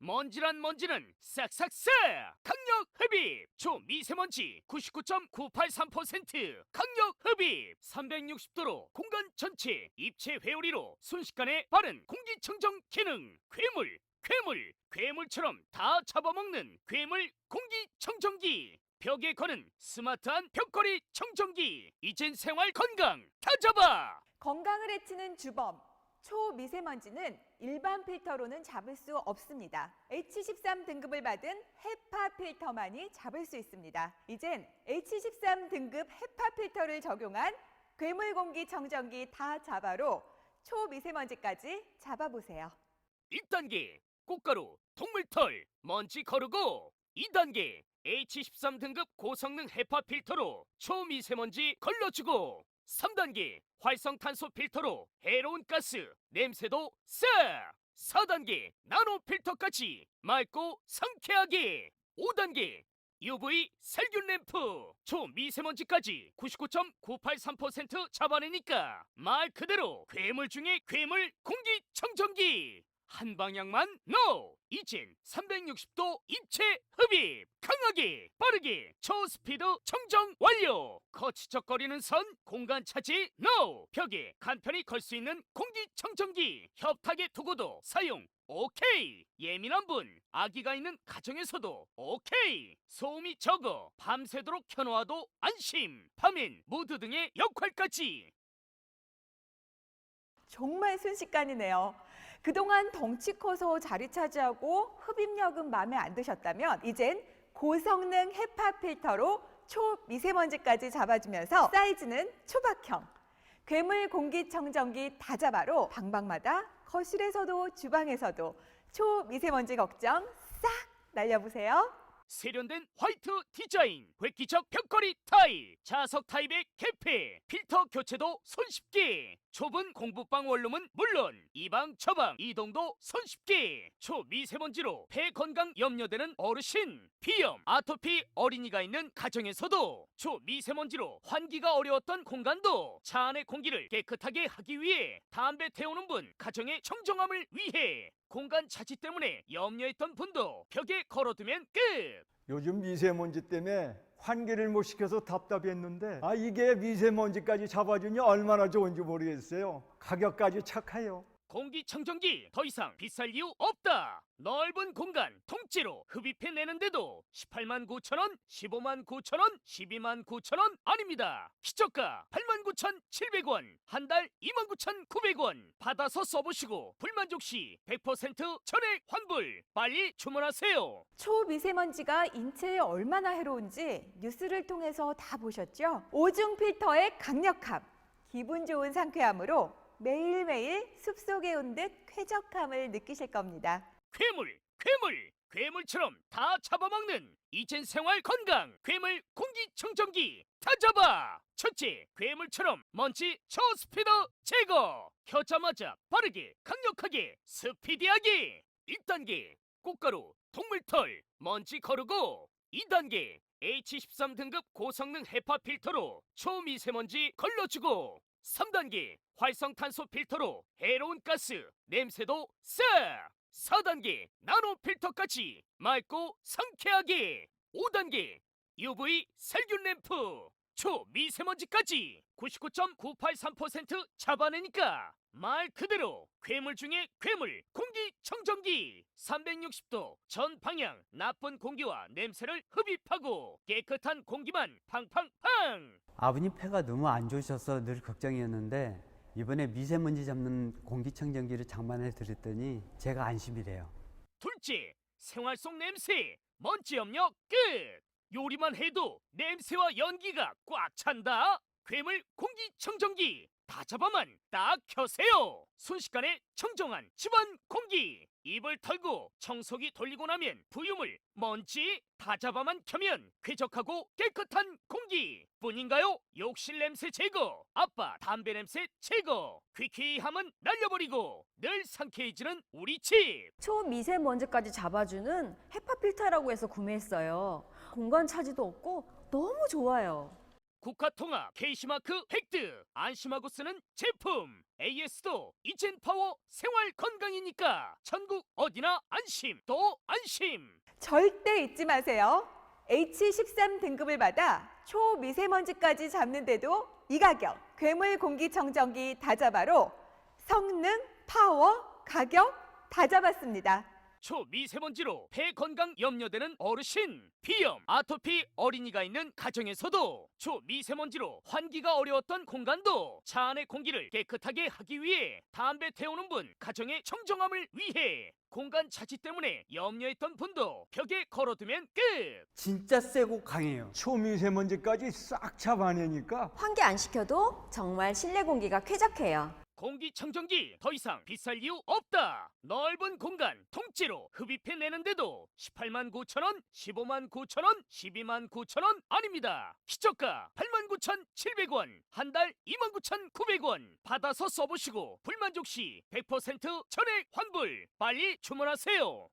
먼지란 먼지는 싹싹싹! 강력 흡입! 초미세먼지 99.983% 강력 흡입! 360도로 공간 전체 입체 회오리로 순식간에 빠른 공기청정 기능! 괴물 괴물 괴물처럼 다 잡아먹는 괴물 공기청정기! 벽에 거는 스마트한 벽걸이 청정기! 이젠 생활 건강! 다 잡아! 건강을 해치는 주범 초미세먼지는 일반 필터로는 잡을 수 없습니다. H13 등급을 받은 헤파 필터만이 잡을 수 있습니다. 이젠 H13 등급 헤파 필터를 적용한 괴물 공기 청정기 다 잡아로 초미세먼지까지 잡아보세요. 1단계 꽃가루 동물털 먼지 거르고 2단계 H13 등급 고성능 헤파 필터로 초미세먼지 걸러주고 3단계 활성탄소 필터로 해로운 가스 냄새도 싹 4단계 나노 필터까지 맑고 상쾌하게! 5단계 UV 살균 램프! 초미세먼지까지 99.983% 잡아내니까 말 그대로 괴물 중에 괴물 공기 청정기 한 방향만 NO! 이젠 360도 입체 흡입 강하게 빠르게 초스피드 청정 완료 거치적거리는 선 공간 차지 NO! 벽에 간편히 걸 수 있는 공기청정기 협탁에 두고도 사용 오케이 예민한 분 아기가 있는 가정에서도 오케이 소음이 적어 밤새도록 켜놓아도 안심 밤엔 무드 등의 역할까지 정말 순식간이네요. 그동안 덩치 커서 자리 차지하고 흡입력은 마음에 안 드셨다면 이젠 고성능 헤파 필터로 초미세먼지까지 잡아주면서 사이즈는 초박형. 괴물 공기청정기 다 잡아로 방방마다 거실에서도 주방에서도 초미세먼지 걱정 싹 날려보세요. 세련된 화이트 디자인, 획기적 벽걸이 타입, 자석 타입의 개폐, 필터 교체도 손쉽게, 좁은 공부방 원룸은 물론 이방 처방 이동도 손쉽게, 초미세먼지로 폐 건강 염려되는 어르신, 비염, 아토피 어린이가 있는 가정에서도 초미세먼지로 환기가 어려웠던 공간도 차 안의 공기를 깨끗하게 하기 위해 담배 태우는 분, 가정의 청정함을 위해 공간 차지 때문에 염려했던 분도 벽에 걸어두면 끝! 요즘 미세먼지 때문에 환기를 못 시켜서 답답했는데 아 이게 미세먼지까지 잡아주니 얼마나 좋은지 모르겠어요. 가격까지 착해요. 공기청정기 더 이상 비쌀 이유 없다. 넓은 공간 통째로 흡입해 내는데도 18만 9천 원, 15만 9천 원, 12만 9천 원 아닙니다. 기저가 8만 9천 700원, 한 달 2만 9천 900원 받아서 써보시고 불만족 시 100% 전액 환불 빨리 주문하세요. 초미세먼지가 인체에 얼마나 해로운지 뉴스를 통해서 다 보셨죠? 오중 필터의 강력함, 기분 좋은 상쾌함으로 매일매일 숲속에 온 듯 쾌적함을 느끼실 겁니다. 괴물, 괴물, 괴물처럼 다 잡아먹는 이젠 생활 건강 괴물 공기청정기 다 잡아. 첫째, 괴물처럼 먼지 초스피드 제거. 켜자마자 빠르게 강력하게 스피디하게. 1단계 꽃가루 동물털 먼지 거르고 2단계 H13 등급 고성능 헤파 필터로 초미세먼지 걸러주고 3단계 활성탄소 필터로 해로운 가스 냄새도 싹 4단계 나노 필터까지 맑고 상쾌하게! 5단계 UV 살균 램프 초미세먼지까지 99.983% 잡아내니까 말 그대로 괴물 중에 괴물 공기청정기 360도 전 방향 나쁜 공기와 냄새를 흡입하고 깨끗한 공기만 팡팡팡 아버님 폐가 너무 안 좋으셔서 늘 걱정이었는데 이번에 미세먼지 잡는 공기청정기를 장만해 드렸더니 제가 안심이 돼요. 둘째, 생활 속 냄새, 먼지 염려 끝! 요리만 해도 냄새와 연기가 꽉 찬다! 괴물 공기청정기 다 잡아만 딱 켜세요! 순식간에 청정한 집안 공기! 입을 털고 청소기 돌리고 나면 부유물, 먼지 다 잡아만 켜면 쾌적하고 깨끗한 공기! 뿐인가요? 욕실 냄새 제거, 아빠 담배 냄새 제거, 퀴퀴함은 날려버리고 늘 상쾌해지는 우리 집! 초미세먼지까지 잡아주는 헤파 필터라고 해서 구매했어요. 공간 차지도 없고 너무 좋아요. 국가통합 KC마크 획득 안심하고 쓰는 제품 AS도 이젠 파워 생활 건강이니까 전국 어디나 안심 또 안심 절대 잊지 마세요. H13 등급을 받아 초미세먼지까지 잡는데도 이 가격 괴물 공기청정기 다자바로 성능, 파워, 가격 다 잡았습니다. 초미세먼지로 폐 건강 염려되는 어르신, 비염, 아토피 어린이가 있는 가정에서도 초미세먼지로 환기가 어려웠던 공간도 차 안의 공기를 깨끗하게 하기 위해 담배 태우는 분 가정의 청정함을 위해 공간 차지 때문에 염려했던 분도 벽에 걸어두면 끝. 진짜 세고 강해요. 초미세먼지까지 싹 잡아내니까 환기 안 시켜도 정말 실내 공기가 쾌적해요. 공기청정기 더 이상 비쌀 이유 없다. 넓은 공간 통째로 흡입해 내는데도 18만 9천 원, 15만 9천 원, 12만 9천 원 아닙니다. 기저가 8만 9천 700원, 한 달 2만 9천 900원. 받아서 써보시고 불만족 시 100% 전액 환불. 빨리 주문하세요.